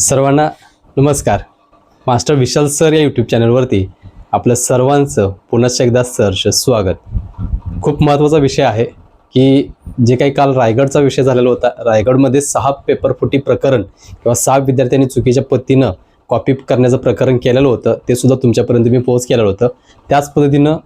सर्वांना नमस्कार. Master Vishal sir या यूट्यूब चॅनलवरती आपलं सर्वांचं पुन्हा एकदा सहर्ष स्वागत. खूप महत्त्वाचा विषय आहे की जे काही काल रायगडचा विषय झालेला होता रायगडमध्ये सहा पेपर फुटी प्रकरण किंवा सहा विद्यार्थ्यांनी चुकीच्या पद्धतीनं कॉपी करण्याचं प्रकरण केलेलं होतं ते सुद्धा तुमच्यापर्यंत मी पोहोच केलेलं होतं. त्याच पद्धतीनं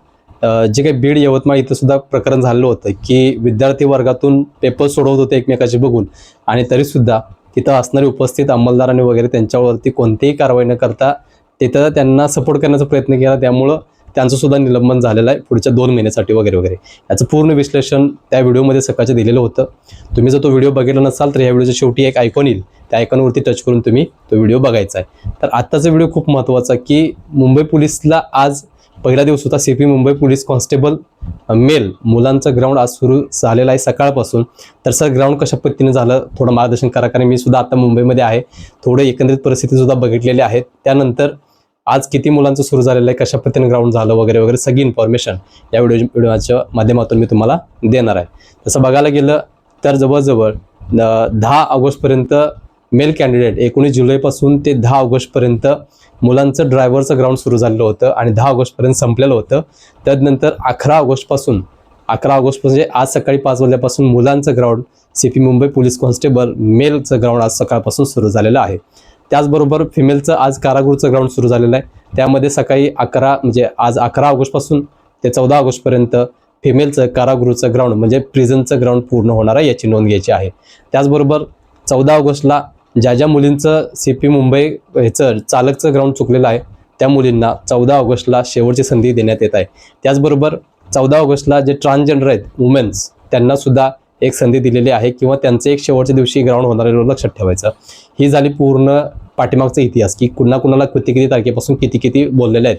जे काही बीड यवतमाळ इथं सुद्धा प्रकरण झालेलं होतं की विद्यार्थी वर्गातून पेपर सोडवत होते एकमेकाचे बघून आणि तरीसुद्धा तिथं असणारे उपस्थित अंमलदारांनी वगैरे त्यांच्यावरती कोणतीही कारवाई न करता तिथं त्यांना सपोर्ट करण्याचा प्रयत्न केला. त्यामुळं त्यांचं सुद्धा निलंबन झालेलं आहे पुढच्या दोन महिन्यासाठी वगैरे वगैरे. याचं पूर्ण विश्लेषण त्या व्हिडिओमध्ये सकाळचं दिलेलं होतं. तुम्ही जर तो व्हिडिओ बघितला नसाल तर या व्हिडिओच्या शेवटी एक आयकॉन येईल. त्या आयकॉनवरती टच करून तुम्ही तो व्हिडिओ बघायचा आहे. तर आत्ताचा व्हिडिओ खूप महत्त्वाचा की मुंबई पोलिसला आज पहिला दिवस होता C P Mumbai police constable male. मुलांचं ग्राउंड आज सुरू झालेलं आहे सकाळपासून. तर सर ग्राउंड कशा पद्धतीने झालं? थोडं मार्गदर्शन करा कारण मी सुद्धा आता मुंबईमध्ये आहे. थोडं एकंदरीत परिस्थिती सुद्धा बघितलेली आहे. त्यानंतर आज किती मुलांचं सुरू झालेलं आहे कशा पद्धतीने ग्राउंड झालं वगैरे वगैरे सगळी इन्फॉर्मेशन या व्हिडिओ व्हिडिओच्या माध्यमातून मी तुम्हाला देणार आहे. तसं बघायला गेलं तर जवळजवळ दहा ऑगस्टपर्यंत मेल कॅन्डिडेट एकोणीस जुलैपासून ते दहा ऑगस्टपर्यंत मुलांचं ड्रायव्हरचं ग्राउंड सुरू झालेलं होतं आणि दहा ऑगस्टपर्यंत संपलेलं होतं. त्यानंतर अकरा ऑगस्टपासून अकरा ऑगस्टपासून म्हणजे आज सकाळी पाच वाजल्यापासून मुलांचं ground C P Mumbai police constable मेलचं ground आज सकाळपासून सुरू झालेलं आहे. त्याचबरोबर फिमेलचं आज कारागृहचं ग्राउंड सुरू झालेलं आहे. त्यामध्ये सकाळी अकरा म्हणजे आज अकरा ऑगस्टपासून ते चौदा ऑगस्टपर्यंत फिमेलचं कारागृहचं ग्राउंड म्हणजे प्रिझनचं ग्राउंड पूर्ण होणार आहे याची नोंद घ्यायची आहे. त्याचबरोबर चौदा ऑगस्टला ज्या ज्या मुलींचं सी पी मुंबई ह्याचं चालकचं ग्राउंड चुकलेलं आहे त्या मुलींना चौदा ऑगस्टला शेवटची संधी देण्यात येत आहे. त्याचबरोबर चौदा ऑगस्टला जे ट्रान्सजेंडर आहेत वुमेन्स त्यांना सुद्धा एक संधी दिलेली आहे किंवा त्यांचं एक शेवटच्या दिवशी ग्राउंड होणार लक्षात ठेवायचं. ही झाली पूर्ण पाठीमागचा इतिहास की कुणा कुणाला किती किती तारखेपासून किती किती बोललेले आहेत.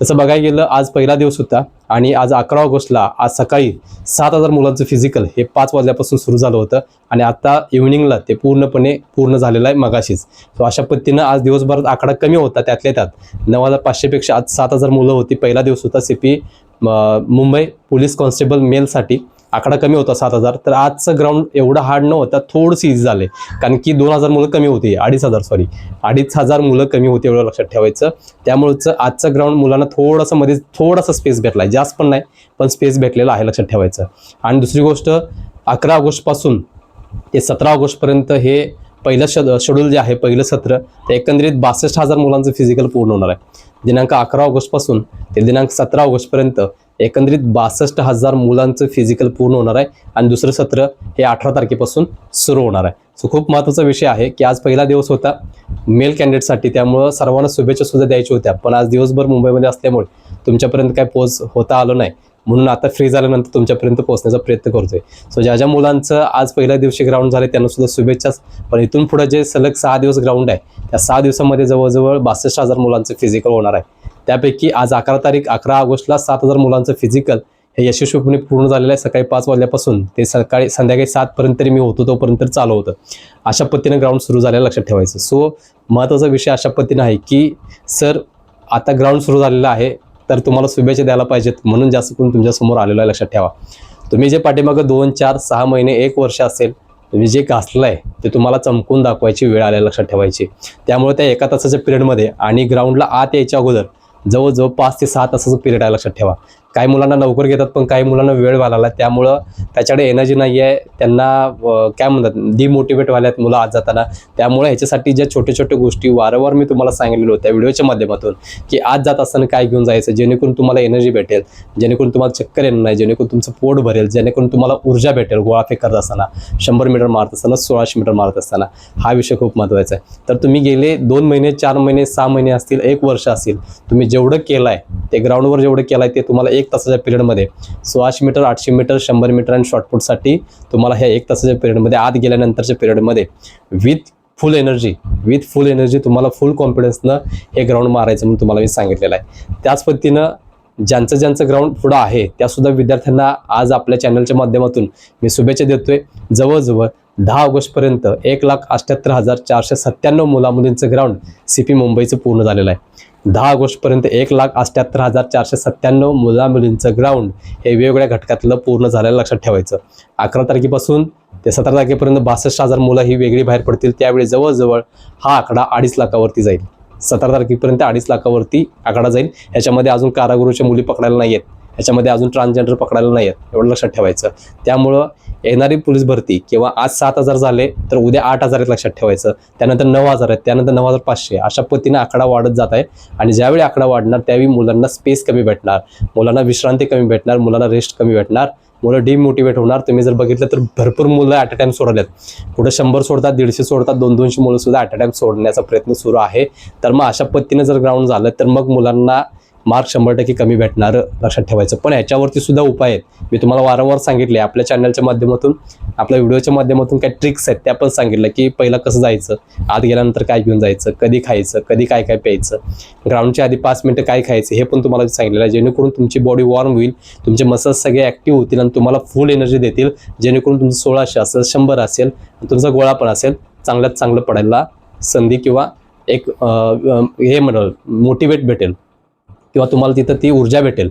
तसं बघायला गेलं आज पहिला दिवस होता आणि आज अकरा ऑगस्टला आज सकाळी सात हजार मुलांचं फिजिकल हे पाच वाजल्यापासून सुरू झालं होतं आणि आता इव्हिनिंगला ते पूर्णपणे पूर्ण झालेलं आहे मगाशीच. सो अशा पद्धतीनं आज दिवसभरात आकडा कमी होता त्यातल्या त्यात नऊ हजार पाचशेपेक्षा आज सात हजार मुलं होती. पहिला दिवस होता C P Mumbai police constable मेलसाठी. आकडा कमी होता सात हजार. तर आजचं ग्राउंड एवढं हार्ड न होता थोडंसं इझी झाले. कारण की दोन हजार मुलं कमी होती अडीच हजार सॉरी अडीच हजार मुलं कमी होती एवढं लक्षात ठेवायचं. त्यामुळंच आजचं ग्राउंड मुलांना थोडंसं मध्ये थोडासा स्पेस भेटला आहे जास्त पण नाही पण स्पेस भेटलेला आहे लक्षात ठेवायचं. आणि दुसरी गोष्ट अकरा ऑगस्टपासून ते सतरा ऑगस्टपर्यंत हे पहिलं श शेड्यूल जे आहे पहिलं सत्र ते एकंदरीत बासष्ट हजार मुलांचं फिजिकल पूर्ण होणार आहे. दिनांक अकरा ऑगस्टपासून ते दिनांक सतरा ऑगस्टपर्यंत एकंदरीत बासष्ट हजार मुलांचं फिजिकल पूर्ण होणार आहे आणि दुसरं सत्र हे अठरा तारखेपासून सुरू होणार आहे. सो खूप महत्त्वाचा विषय आहे की आज पहिला दिवस होता. मेल कॅन्डिडेटसाठी त्यामुळं सर्वांना शुभेच्छा सुद्धा द्यायच्या होत्या. पण आज दिवसभर मुंबईमध्ये असल्यामुळे तुमच्यापर्यंत काय पोच होता आलं नाही. म्हणून आता फ्री झाल्यानंतर तुमच्यापर्यंत पोहोचण्याचा प्रयत्न करतोय. सो ज्या ज्या मुलांचं आज पहिल्या दिवशी ग्राउंड झाले त्यांना सुद्धा शुभेच्छाच. पण इथून पुढे जे सलग सहा दिवस ग्राउंड आहे त्या सहा दिवसामध्ये जवळजवळ बासष्ट हजार मुलांचं फिजिकल होणार आहे. त्यापैकी आज अकरा तारीख अकरा ऑगस्टला सात हजार मुलांचं फिजिकल हे यशस्वीपणे पूर्ण झालेलं आहे. सकाळी पाच वाजल्यापासून ते सकाळी संध्याकाळी सातपर्यंत तरी मी होतो तोपर्यंत चालू होतं. अशा पद्धतीने ग्राउंड सुरू झालेलं लक्षात ठेवायचं. सो महत्त्वाचा विषय अशा पद्धतीनं आहे की सर आता ग्राउंड सुरू झालेलं आहे तर तुम्हाला शुभेच्छा द्यायला पाहिजेत. म्हणून जास्त करून तुमच्यासमोर आलेलं आहे लक्षात ठेवा. तुम्ही जे पाठीमागं दोन चार सहा महिने एक वर्ष असेल तुम्ही जे घासलं आहे ते तुम्हाला चमकून दाखवायची वेळ आल्या लक्षात ठेवायची. त्यामुळे त्या एका तासाच्या पिरियडमध्ये आणि ग्राउंडला आत यायच्या अगोदर जवळजवळ पाच ते सहा तासाचं पिरियड आहे लक्षात ठेवा. काही मुलांना लवकर घेतात पण काही मुलांना वेळ घालायला त्यामुळं त्याच्याकडे एनर्जी नाही आहे. त्यांना काय म्हणतात डिमोटिवेट व्हायला आहेत मुलं आज जाताना. त्यामुळे ह्याच्यासाठी ज्या छोट्या छोट्या गोष्टी वारंवार मी तुम्हाला सांगितलेलं होत्या व्हिडिओच्या माध्यमातून की आज जात असताना काय घेऊन जायचं जेणेकरून तुम्हाला एनर्जी भेटेल जेणेकरून तुम्हाला चक्कर येणार नाही जेणेकरून तुमचं पोट भरेल जेणेकरून तुम्हाला ऊर्जा भेटेल गोळाफेक करत असताना शंभर मीटर मारत असताना सोळाशे मीटर मारत असताना. हा विषय खूप महत्त्वाचा आहे. तर तुम्ही गेले दोन महिने चार महिने सहा महिने असतील एक वर्ष असतील तुम्ही जेवढं केलं आहे ते ग्राउंडवर जेवढं केलं आहे ते तुम्हाला एक एक तासाच्या पिरियडमध्ये. सोळाशे मीटर आठशे मीटर शंभर मीटर आणि शॉर्टपुटसाठी तुम्हाला ह्या एक तासाच्या पिरियडमध्ये आत गेल्यानंतरच्या पिरियडमध्ये with full energy with full energy तुम्हाला फुल कॉन्फिडन्सनं हे ग्राउंड मारायचं म्हणून तुम्हाला मी सांगितलेलं आहे. त्याच पद्धतीनं ज्यांचं ज्यांचं ग्राउंड पुढं आहे त्यासुद्धा विद्यार्थ्यांना आज आपल्या चॅनलच्या माध्यमातून मी शुभेच्छा देतोय. जवळजवळ दहा ऑगस्टपर्यंत एक लाख अठ्ठ्याहत्तर हजार चारशे सत्त्याण्णव मुलामुलींचं ग्राउंड सी पी मुंबईचं पूर्ण झालेलं आहे. दहा ऑगस्टपर्यंत एक लाख अष्ट्याहत्तर हजार चारशे सत्त्याण्णव मुला मुलींचं ग्राउंड हे वेगवेगळ्या घटकातलं पूर्ण झालेलं लक्षात ठेवायचं. अकरा तारखेपासून ते सतरा तारखेपर्यंत बासष्ट हजार मुलं ही वेगळी बाहेर पडतील. त्यावेळी जवळजवळ हा आकडा अडीच लाखावरती जाईल. सतरा तारखेपर्यंत अडीच लाखावरती आकडा जाईल. ह्याच्यामध्ये अजून कारागृहाच्या मुली पकडायला नाही आहेत ह्याच्यामध्ये अजून ट्रान्सजेंडर पकडायला नाही आहेत एवढं लक्षात ठेवायचं. त्यामुळं येणारी पोलीस भरती किंवा आज सात हजार झाले तर उद्या आठ हजार आहेत लक्षात ठेवायचं. त्यानंतर नऊ हजार आहेत त्यानंतर नऊ हजार पाचशे. अशा पद्धतीने आकडा वाढत जात आहे आणि ज्यावेळी आकडा वाढणार त्यावेळी मुलांना स्पेस कमी भेटणार. मुलांना विश्रांती कमी भेटणार मुलांना रेस्ट कमी भेटणार. मुलं डिमोटिवेट होणार. तुम्ही जर बघितलं तर भरपूर मुलं ॲट अ टाइम सोडल्यात कुठं शंभर सोडतात दीडशे सोडतात दोन दोनशे मुलं सुद्धा ॲट अ टाइम सोडण्याचा प्रयत्न सुरू आहे. तर मग अशा पद्धतीने जर ग्राउंड झालं तर मग मुलांना मार्क शंभर टक्के कमी भेटणार लक्षात ठेवायचं. पण याच्यावरती सुद्धा उपाय आहेत. मी तुम्हाला वारंवार सांगितले आपल्या चॅनलच्या माध्यमातून आपल्या व्हिडिओच्या माध्यमातून काही ट्रिक्स आहेत त्या पण सांगितलं की पहिला कसं जायचं आत गेल्यानंतर काय घेऊन जायचं कधी खायचं कधी काय काय प्यायचं ग्राउंडच्या आधी पाच मिनटं काय खायचं हे पण तुम्हाला सांगितलेलं आहे. जेणेकरून तुमची बॉडी वॉर्म होईल तुमचे मसल्स सगळे ॲक्टिव्ह होतील आणि तुम्हाला फुल एनर्जी देतील. जेणेकरून तुमचं सोळाशे असेल शंभर असेल तुमचा गोळा पण असेल चांगल्यात चांगलं पडायला संधी किंवा एक हे म्हणाल मोटिवेट भेटेल. किंवा तुम्हाला तिथं ती ऊर्जा भेटेल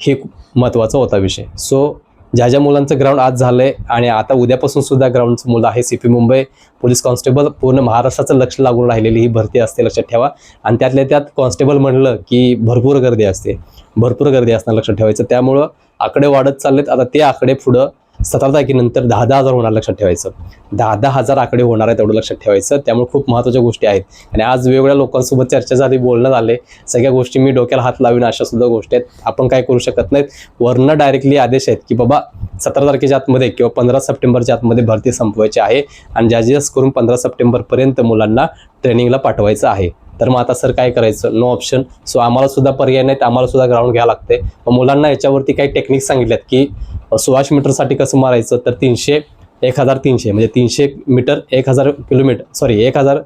हे महत्त्वाचा होता विषय. सो ज्या ज्या मुलांचं ग्राउंड आज झालं आहे आणि आता उद्यापासून सुद्धा ग्राउंडचं मुलं आहे C P Mumbai police constable पूर्ण महाराष्ट्राचं लक्ष लागून राहिलेली ही भरती असते लक्षात ठेवा. आणि त्यातल्या त्यात कॉन्स्टेबल म्हणलं की भरपूर गर्दी असते. भरपूर गर्दी असणार लक्षात ठेवायचं. त्यामुळं आकडे वाढत चाललेत. आता ते आकडे पुढं सतरा तारखेनंतर दहा दहा हजार होणार लक्षात ठेवायचं. दहा दहा हजार आकडे होणार आहे तेवढं लक्षात ठेवायचं. त्यामुळे खूप महत्त्वाच्या गोष्टी आहेत. आणि आज वेगवेगळ्या लोकांसोबत चर्चा झाली बोलणं झाले. सगळ्या गोष्टी मी डोक्याला हात लावीन अशा सुद्धा गोष्टी आहेत. आपण काय करू शकत नाहीत. वरनं डायरेक्टली आदेश आहेत की बाबा सतरा तारखेच्या आतमध्ये किंवा पंधरा सप्टेंबरच्या आतमध्ये भरती संपवायची आहे. आणि जास्तीत करून पंधरा सप्टेंबरपर्यंत मुलांना ट्रेनिंगला पाठवायचं आहे. तर मग आता सर काय करायचं? नो ऑप्शन सो आम्हाला सुद्धा पर्याय नाहीत. आम्हाला सुद्धा ग्राउंड घ्यावं लागते मग मुलांना याच्यावरती काही टेक्निक सांगितल्यात की सोळाशे मीटरसाठी कसं मारायचं? तर तीनशे एक हजार तीनशे म्हणजे तीनशे मीटर एक हजार किलोमीटर सॉरी एक हजार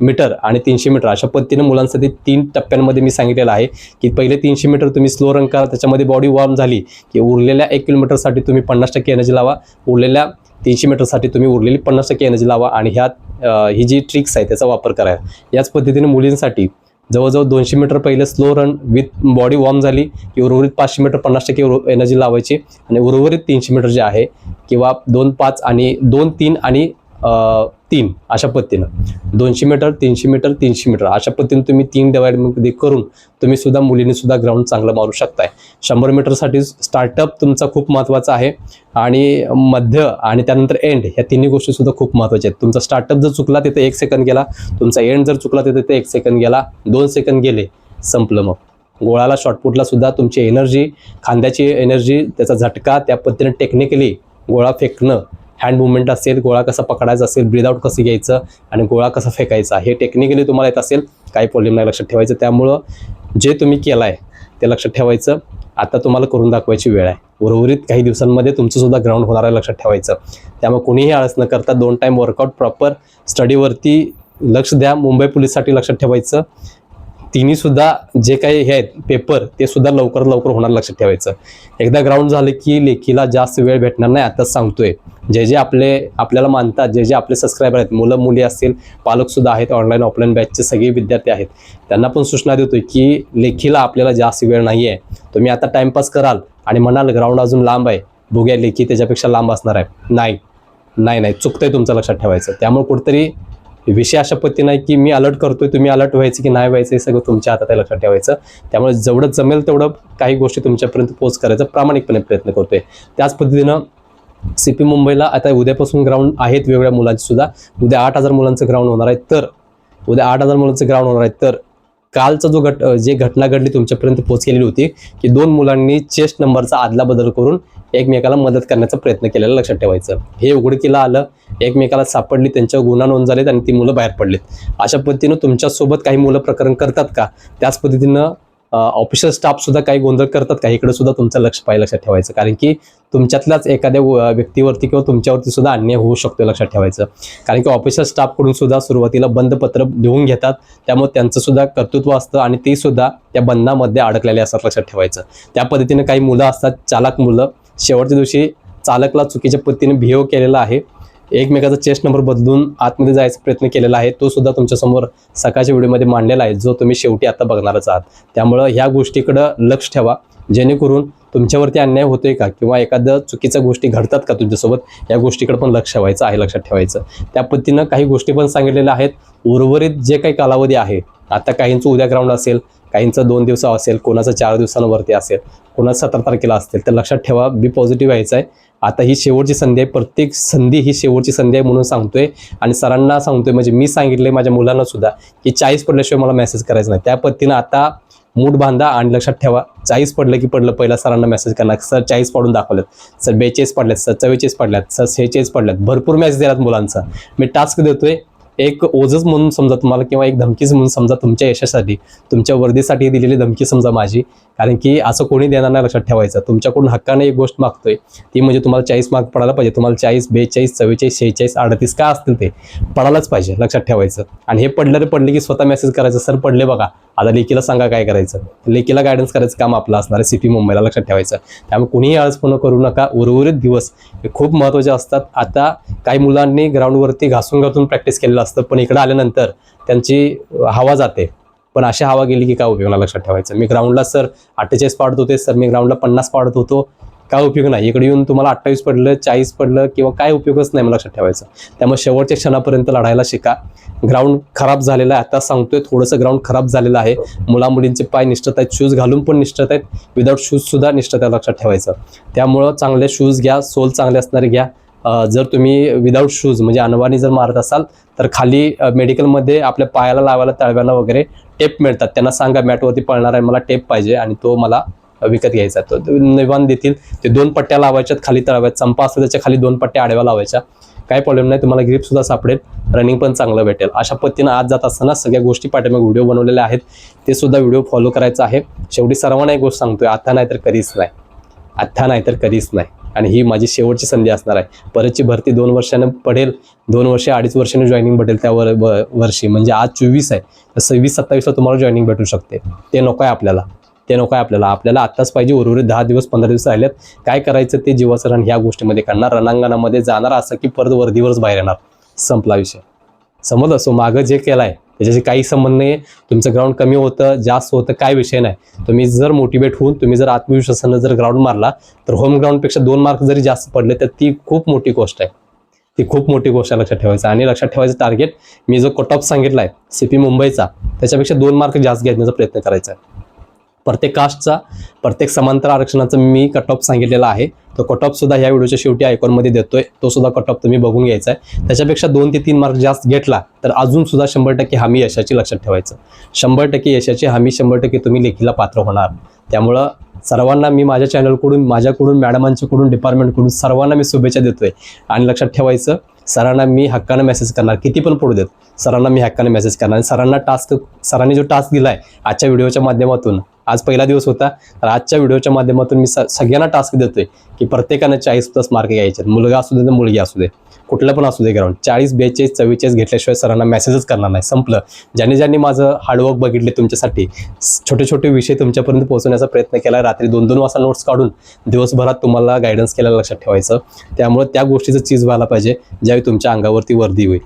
मीटर आणि तीनशे मीटर अशा पद्धतीने मुलांसाठी तीन टप्प्यांमध्ये मी सांगितलेलं आहे की पहिले तीनशे मीटर तुम्ही स्लो रन करा त्याच्यामध्ये बॉडी वॉर्म झाली की उरलेल्या एक किलोमीटरसाठी तुम्ही पन्नास टक्के एनर्जी लावा. उरलेल्या तीनशे मीटरसाठी तुम्ही उरलेली पन्नास टक्के एनर्जी लावा आणि ह्या ही जी ट्रिक्स आहे त्याचा वापर करायला. याच पद्धतीने मुलींसाठी जवळजवळ दोनशे मीटर पहिले slow run with body warm झाली की उर्वरित पाचशे मीटर पन्नास टक्के एनर्जी लावायची आणि उर्वरित तीनशे मीटर जे आहे किंवा दोन पाच आणि दोन तीन आणि तीन अशा पद्धतीनं. दोनशे मीटर तीनशे मीटर तीनशे मीटर. अशा पद्धतीने तुम्ही तीन डिवाइडमध्ये करून तुम्ही सुद्धा मुलींनी सुद्धा ग्राउंड चांगलं मारू शकताय. शंभर मीटरसाठी स्टार्टअप तुमचा खूप महत्त्वाचा आहे. आणि मध्य आणि त्यानंतर एंड ह्या तिन्ही गोष्टी सुद्धा खूप महत्त्वाच्या आहेत. तुमचा स्टार्टअप जर चुकला तिथे एक सेकंद गेला तुमचा एंड जर चुकला तिथे ते एक सेकंद गेला दोन सेकंद गेले संपलं मग. गोळाला शॉर्टपुटला सुद्धा तुमची एनर्जी खांद्याची एनर्जी त्याचा झटका त्या पद्धतीने टेक्निकली गोळा फेकणं हँड मुवमेंट असेल गोळा कसा पकडायचा असेल ब्रीद आउट कसं घ्यायचं आणि गोळा कसा फेकायचा हे टेक्निकली तुम्हाला येत असेल. काही प्रॉब्लेम नाही लक्षात ठेवायचं. त्यामुळं जे तुम्ही केलं आहे ते लक्षात ठेवायचं. आता तुम्हाला करून दाखवायची वेळ आहे. उर्वरित काही दिवसांमध्ये तुमचं सुद्धा ग्राउंड होणार आहे लक्षात ठेवायचं. त्यामुळे कुणीही आळस न करता दोन टाईम वर्कआउट प्रॉपर स्टडीवरती लक्ष द्या. मुंबई पोलीससाठी लक्षात ठेवायचं. तिन्ही सुद्धा जे काही हे आहेत पेपर ते सुद्धा लवकर लवकर होणार लक्षात ठेवायचं. एकदा ग्राउंड झालं की लेखीला जास्त वेळ भेटणार नाही आताच सांगतोय. जे जे आपले आपल्याला मानतात जे जे आपले सबस्क्रायबर आहेत मुलं मुली असतील पालक सुद्धा आहेत ऑनलाईन ऑफलाईन बॅचचे सगळे विद्यार्थी आहेत. त्यांना पण सूचना देतोय की लेखीला आपल्याला जास्त वेळ नाही आहे तुम्ही आता टाइमपास कराल आणि म्हणाल ग्राउंड अजून लांब आहे. बघूया लेखी त्याच्यापेक्षा लांब असणार आहे. नाही. नाही नाही. चुकतंय तुमचं लक्षात ठेवायचं. त्यामुळे कुठेतरी विषय अशा पद्धतीने आहे की मी अलर्ट करतोय तुम्ही अलर्ट व्हायचं की नाही व्हायचं हे सगळं तुमच्या हातात आहे लक्षात ठेवायचं. त्यामुळे जेवढं जमेल तेवढं काही गोष्टी तुमच्यापर्यंत पोच करायचा प्रामाणिकपणे प्रयत्न करतोय. त्याच पद्धतीनं सी पी मुंबईला आता उद्यापासून ग्राउंड आहेत वेगवेगळ्या मुलांचे सुद्धा. उद्या आठ हजार मुलांचं ग्राउंड होणार आहे तर उद्या आठ हजार मुलांचं ग्राउंड होणार आहे तर कालचा जो घट जे घटना घडली तुमच्यापर्यंत पोहोचलेली होती की दोन मुलांनी चेस्ट नंबरचा आदला बदल करून एकमेकाला मदत करण्याचा प्रयत्न केलेला लक्षात ठेवायचं. हे उघडकीला आलं एकमेकाला सापडली त्यांच्या गुन्हा नोंद झालेत आणि ती मुलं बाहेर पडलीत. अशा पद्धतीनं तुमच्यासोबत काही मुलं प्रकरण करतात का? त्याच पद्धतीनं ऑफिशियल स्टाफ सुद्धा काही गोंधळ करतात का इकडे सुद्धा तुमचं लक्ष पाहिजे लक्षात ठेवायचं. कारण की तुमच्यातल्याच एखाद्या व- व्यक्तीवरती किंवा तुमच्यावरती सुद्धा अन्याय होऊ शकतो लक्षात ठेवायचं. कारण की ऑफिशियल स्टाफकडून सुद्धा सुरुवातीला बंद पत्र लिहून घेतात त्यामुळे त्यांचं सुद्धा कर्तृत्व असतं आणि ते सुद्धा त्या बंधामध्ये अडकलेले असतात लक्षात ठेवायचं. त्या पद्धतीने काही मुलं असतात चालक मुलं. शेवटच्या दिवशी चालकला चुकीच्या पद्धतीने बिहेव केलेला आहे. एकमेकाचा चेस्ट नंबर बदलून आतमध्ये जायचा प्रयत्न केलेला आहे. तो सुद्धा तुमच्यासमोर सकाळच्या व्हिडिओमध्ये मांडलेला आहे जो तुम्ही शेवटी आता बघणारच आहात. त्यामुळं ह्या गोष्टीकडं लक्ष ठेवा. जेणेकरून तुमच्यावरती अन्याय होतोय का किंवा एखादं चुकीच्या गोष्टी घडतात का तुमच्यासोबत या गोष्टीकडे पण लक्ष ठेवायचं आहे लक्षात ठेवायचं. त्या पद्धतीनं काही गोष्टी पण सांगितलेल्या आहेत. उर्वरित जे काही कालावधी आहे आता काहींचं उद्या ग्राउंड असेल काहींचं दोन दिवसा असेल कोणाचं चार दिवसांवरती असेल कोणाचं सतरा तारखेला असेल तर लक्षात ठेवा बी पॉझिटिव्ह व्हायचं आहे. आता ही शेवटची संधी आहे. प्रत्येक संधी ही शेवटची संधी आहे म्हणून सांगतोय. आणि सरांना सांगतोय म्हणजे मी सांगितले माझ्या मुलांना सुद्धा की चाळीस पडल्याशिवाय मला मेसेज करायचा नाही. त्या पद्धतीनं आता मूड बांधा आणि लक्षात ठेवा. चाळीस पडलं की पडलं पहिला सरांना मेसेज करणार. सर चाळीस पडून दाखवलेत. सर बेचाळीस पडल्यात. सर चव्वेचाळीस पडल्यात. सर सेहेचाळीस पडल्यात. भरपूर मॅसेज दिलात मुलांचा. मी टास्क देतोय. एक ओझच म्हणून समजा तुम्हाला किंवा एक धमकीच म्हणून समजा तुमच्या यशासाठी तुमच्या वर्दीसाठी दिलेली धमकी समजा माझी. कारण की असं कोणी देणार नाही लक्षात ठेवायचं. तुमच्याकडून हक्काने एक गोष्ट मागतोय. ती म्हणजे तुम्हाला चाळीस मार्क पडायला पाहिजे. तुम्हाला चाळीस बेचाळीस चव्वेचाळीस शेहेचाळीस अडतीस काय असतील ते? पडायलाच पाहिजे लक्षात ठेवायचं. आणि हे पडलं पडले की स्वतः मेसेज करायचं. सर पडले बघा. आता लेकीला सांगा काय करायचं? लेकीला गायडन्स करायचं काम आपलं असणार आहे सिटी मुंबईला लक्षात ठेवायचं. त्यामुळे कुणीही आळसपणं करू नका उर्वरित दिवस हे खूप महत्त्वाचे असतात. आता काही मुलांनी ग्राउंडवरती घासून घासून प्रॅक्टिस केलेलं असतं पण इकडं आल्यानंतर त्यांची हवा जाते. पण अशी हवा गेली की काय उपयोग लक्षात ठेवायचं. मी ग्राउंडला सर अठ्ठेचाळीस पाडत होते सर मी ग्राउंडला पन्नास पाडत होतो. काय उपयोग नाही. इकडे येऊन तुम्हाला अठ्ठावीस पडलं चाळीस पडलं किंवा काय उपयोगच नाही मला लक्षात ठेवायचं. त्यामुळे शेवटच्या क्षणापर्यंत लढायला शिका. ग्राउंड खराब झालेलं आहे. आता सांगतोय थोडंसं ग्राउंड खराब झालेलं आहे. मुला मुलींचे पाय निष्ठत आहेत. शूज घालून पण निष्ठत आहेत. विदाऊट शूजसुद्धा निष्ठत आहे लक्षात ठेवायचं. त्यामुळं चांगले शूज घ्या. सोल चांगले असणारे घ्या. जर तुम्ही विदाऊट शूज म्हणजे अनवानी जर मारत असाल तर खाली मेडिकलमध्ये आपल्या पायाला लावायला तळव्याला वगैरे टेप मिळतात. त्यांना सांगा मॅटवरती पळणार आहे. मला टेप पाहिजे. आणि तो मला विकत घ्यायचा आहे. तो निवान देतील. ते दोन पट्ट्या लावायच्यात खाली तळाव्यात. चंपा असतो त्याच्याखाली दोन पट्ट्या आडव्या लावायच्या. काय प्रॉब्लेम नाही तुम्हाला ग्रीप सुद्धा सापडेल. रनिंग पण चांगलं भेटेल. अशा पद्धतीनं आज जात असताना सगळ्या गोष्टी पाठीमागे व्हिडिओ बनवलेले आहेत. ते सुद्धा व्हिडिओ फॉलो करायचा आहे. शेवटी सर्वांना एक गोष्ट सांगतोय आता नाही तर कधीच नाही. आत्ता नाही तर कधीच नाही. आणि ही माझी शेवटची संधी असणार आहे. परतची भरती दोन वर्षानं पडेल. दोन वर्ष अडीच वर्षाने जॉईनिंग भेटेल त्या वर वर्षी. म्हणजे आज चोवीस आहे. तर सव्वीस सत्तावीसला तुम्हाला जॉईनिंग भेटू शकते. ते नको आहे आपल्याला. ते नको आहे आपल्याला. आपल्याला आत्ताच पाहिजे उर्वरित दहा दिवस पंधरा दिवस राहिलेत. काय करायचं ते जीवाचं रण ह्या गोष्टीमध्ये करणार. रणांगणामध्ये जाणार असं की परत वर्दीवरच बाहेर येणार. संपला विषय. समजलं? सो मागं जे केलं आहे त्याच्याशी काही संबंध नाही तुमचं ग्राउंड कमी होतं जास्त होतं काय विषय नाही. तुम्ही जर मोटिवेट होऊन तुम्ही जर आत्मविश्वासानं जर ग्राउंड मारला तर होम ग्राउंडपेक्षा दोन मार्क जरी जास्त पडले तर ती खूप मोठी गोष्ट आहे. ती खूप मोठी गोष्ट आहे लक्षात ठेवायचं. आणि लक्षात ठेवायचं टार्गेट मी जो कट ऑफ सांगितला आहे सी पी मुंबईचा त्याच्यापेक्षा दोन मार्क जास्त घेण्याचा प्रयत्न करायचा आहे. प्रत्येक कास्टचा प्रत्येक समांतर आरक्षणाचा मी कट ऑफ सांगितलेला आहे. तो कट ऑफ सुद्धा ह्या व्हिडिओच्या शेवटी आयकॉनमध्ये देतोय. तो सुद्धा कट ऑफ तुम्ही बघून घ्यायचा आहे. त्याच्यापेक्षा दोन ते तीन मार्क जास्त घेतला तर अजून सुद्धा शंभर टक्के हमी यशाची लक्षात ठेवायचं. शंभर टक्के यशाची हमी शंभर टक्के तुम्ही लेखीला पात्र होणार. त्यामुळं सर्वांना मी माझ्या चॅनलकडून माझ्याकडून मॅडमांच्याकडून डिपार्टमेंटकडून सर्वांना मी शुभेच्छा देतोय. आणि लक्षात ठेवायचं सरांना मी हक्कानं मेसेज करणार किती पण पडू देत सरांना मी हक्कानं मेसेज करणार. आणि सरांना टास्क सरांनी जो टास्क दिला आहे आजच्या व्हिडिओच्या माध्यमातून आज पहिला दिवस होता. तर आजच्या व्हिडिओच्या माध्यमातून मी स सगळ्यांना टास्क देतोय की प्रत्येकानं चाळीस प्लस मार्क घ्यायचे आहेत. मुलगा असू दे तर मुलगी असू दे. कुठलं पण असू दे ग्राउंड चाळीस बेचाळीस चव्वेचाळीस घेतल्याशिवाय सरांना मेसेजच करणार नाही. संपलं. ज्यांनी ज्यांनी माझं हार्डवर्क बघितले तुमच्यासाठी छोटे छोटे विषय तुमच्यापर्यंत पोहोचवण्याचा प्रयत्न केला. रात्री दोन दोन वाजता नोट्स काढून दिवसभरात तुम्हाला गायडन्स केल्याला लक्षात ठेवायचं. त्यामुळे त्या गोष्टीचं चीज व्हायला पाहिजे ज्यावेळी तुमच्या अंगावरती वर्दी होईल.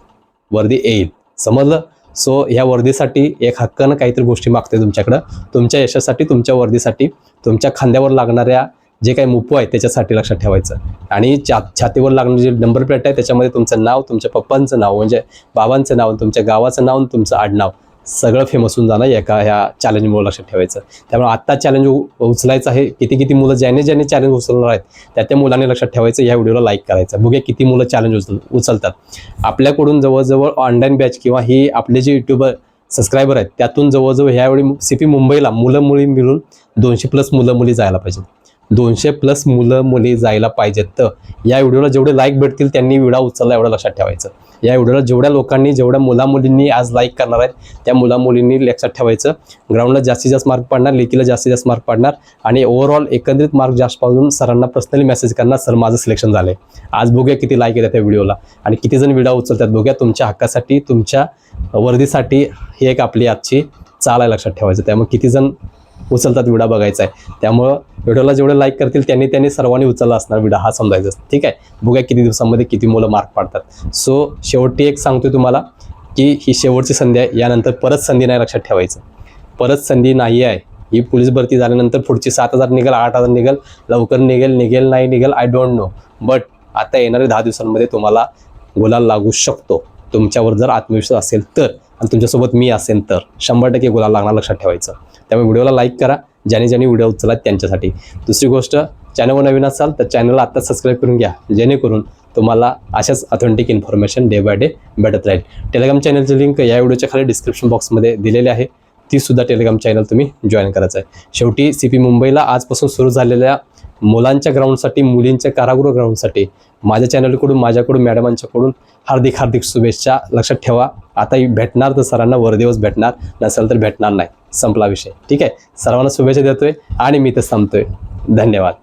वर्दी येईल. समजलं? सो ह्या वर्दीसाठी एक हक्कानं काहीतरी गोष्टी मागते तुमच्याकडं. तुमच्या यशासाठी तुमच्या वर्दीसाठी तुमच्या खांद्यावर लागणाऱ्या जे काही मुपू आहे त्याच्यासाठी लक्षात ठेवायचं. आणि छा छातीवर लागणारी जी नंबर प्लेट आहे त्याच्यामध्ये तुमचं नाव तुमच्या पप्पांचं नाव म्हणजे बाबांचं नाव तुमच्या गावाचं नाव तुमचं आडनाव. सगळं फेमस होऊन जाणार एका ह्या चॅलेंजमुळे लक्षात ठेवायचं. त्यामुळे आत्ता चॅलेंज उचलायचं आहे. किती किती मुलं ज्याने ज्याने चॅलेंज उचलणार आहेत त्या त्या मुलाने लक्षात ठेवायचं या व्हिडिओला लाईक करायचं. बघूया किती मुलं चॅलेंज उचल उचलतात. आपल्याकडून जवळजवळ ऑनलाईन बॅच किंवा ही आपले जे युट्यूबर सबस्क्रायबर आहेत त्यातून जवळजवळ ह्यावेळी सी पी मुंबईला मुलं मुली मिळून दोनशे प्लस मुलं मुली जायला पाहिजे दोनशे प्लस मुलं मुली जायला पाहिजेत तर. या व्हिडिओला जेवढे लाईक भेटतील त्यांनी व्हिडिओ उचलला एवढं लक्षात ठेवायचं. या व्हिडिओला जेवढ्या लोकांनी जेवढ्या मुला मुलींनी आज लाईक करणार आहेत त्या मुला मुलींनी लक्षात ठेवायचं. ग्राउंडला जास्तीत जास्त मार्क पडणार लेकीला जास्तीत जास्त मार्क पडणार आणि ओव्हरऑल एकंदरीत मार्क जास्त पाहून सरांना पर्सनली मेसेज करणार सर माझं सिलेक्शन झालंय. आज बघूया किती लाईक येतात त्या व्हिडिओला. आणि किती जण व्हिडिओ उचलतात बघूया तुमच्या हक्कासाठी तुमच्या वर्दीसाठी ही एक आपली आजची चाल आहे लक्षात ठेवायचं. त्यामुळे किती जण उचलतात विडा बघायचा आहे. त्यामुळं व्हिडिओला जेवढे लाईक करतील त्यांनी त्यांनी सर्वांनी उचलला असणार विडा हा समजायचा. ठीक आहे? बघा किती दिवसांमध्ये किती मुलं मार्क पाडतात. सो शेवटी एक सांगतोय तुम्हाला की ही शेवटची संधी आहे. यानंतर परत संधी नाही लक्षात ठेवायचं. परत संधी नाही आहे. ही पोलीस भरती झाल्यानंतर पुढची सात हजार निघेल आठ हजार निघेल लवकर निघेल निघेल नाही निघेल आय डोंट नो बट आता येणाऱ्या दहा दिवसांमध्ये तुम्हाला गुलाल लागू शकतो. तुमच्यावर जर आत्मविश्वास असेल तर आणि तुमच्यासोबत मी असेल तर शंभर टक्के गुलाल लागणार लक्षात ठेवायचं. त्यामुळे व्हिडिओला लाईक करा ज्याने ज्याने व्हिडिओ उचलात त्यांच्यासाठी. दुसरी गोष्ट चॅनलवर नवीन असाल तर चॅनलला आत्ता सबस्क्राईब करून घ्या जेणेकरून तुम्हाला अशाच authentic information day by day भेटत राहील. टेलिग्राम चॅनलची लिंक या व्हिडिओच्या खाली डिस्क्रिप्शन बॉक्समध्ये दिलेली आहे. ती सुद्धा टेलिग्राम चॅनल तुम्ही जॉईन करायचं आहे. शेवटी सी पी मुंबईला आजपासून सुरू झालेल्या मुलांच्या ग्राउंडसाठी मुलींच्या कारागृह ग्राउंडसाठी माझ्या चॅनलकडून माझ्याकडून मॅडमांच्याकडून हार्दिक हार्दिक शुभेच्छा. लक्षात ठेवा आता भेटणार तर सरांना वरदिवस भेटणार नसेल तर भेटणार नाही. संपला विषय. ठीक आहे? सर्वांना शुभेच्छा देतोय आणि मी तर संपतोय. धन्यवाद.